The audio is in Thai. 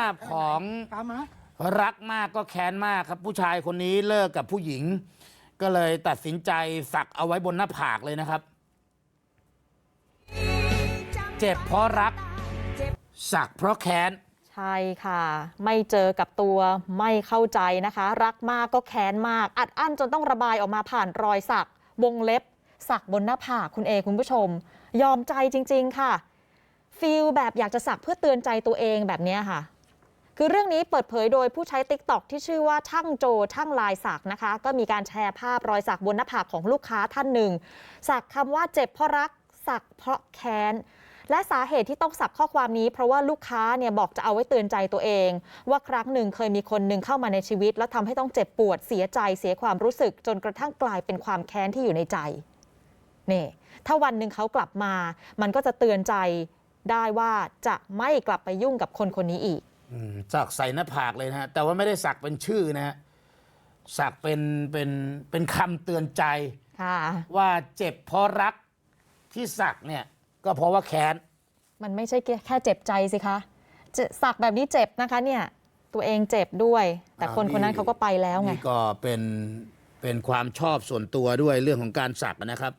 าพของตามมารักมากก็แค้นมากครับ ผู้ชายคนนี้เลิกกับผู้หญิง ก็เลยตัดสินใจสักเอาไว้บนหน้าผากเลยนะครับ เจ็บเพราะรัก สักเพราะแค้น ใช่ค่ะ ไม่เจอกับตัวไม่เข้าใจนะคะ รักมากก็แค้นมาก อัดอั้นจนต้องระบายออกมาผ่านรอยสัก วงเล็บ สักบนหน้าผากคุณเอคุณผู้ชม ยอมใจจริง ๆ ค่ะฟีลแบบอยากจะสักเพื่อเตือนใจตัวเองแบบนี้ค่ะ คือเรื่องนี้เปิดเผยโดยผู้ใช้ t ิ k t o k ที่ชื่อว่าช่างโจช่างลายสักนะคะ ก็มีการแชร์ภาพรอยสักบนหน้าผากของลูกค้าท่านหนึ่ง สักคำว่าเจ็บเพราะรักสักเพราะแค้นและสาเหตุที่ต้องสักข้อความนี้เพราะว่าลูกค้าเนี่ยบอกจะเอาไว้เตือนใจตัวเอง ว่าครั้งหนึ่งเคยมีคนหนึ่งเข้ามาในชีวิต แล้วทำให้ต้องเจ็บปวดเสียใจเสียความรู้สึก จนกระทั่งกลายเป็นความแค้นที่อยู่ในใจนี่ถ้าวันหนึ่งเขากลับมา มันก็จะเตือนใจได้ว่าจะไม่กลับไปยุ่งกับคนคนนี้อีก สักใส่หน้าผากเลยนะฮะแต่ว่าไม่ได้สักเป็นชื่อนะฮะสักเป็นเป็นเป็นคำเตือนใจ ค่ะว่าเจ็บเพราะรักที่สักเนี่ยก็เพราะว่าแค้น มันไม่ใช่แค่เจ็บใจสิคะเจสักแบบนี้เจ็บนะคะเนี่ยตัวเองเจ็บด้วย แต่คนอ่าคนนั้นนี่ เขาก็ไปแล้วไง นี่ก็เป็นเป็นความชอบส่วนตัวด้วยเรื่องของการสักนะครับ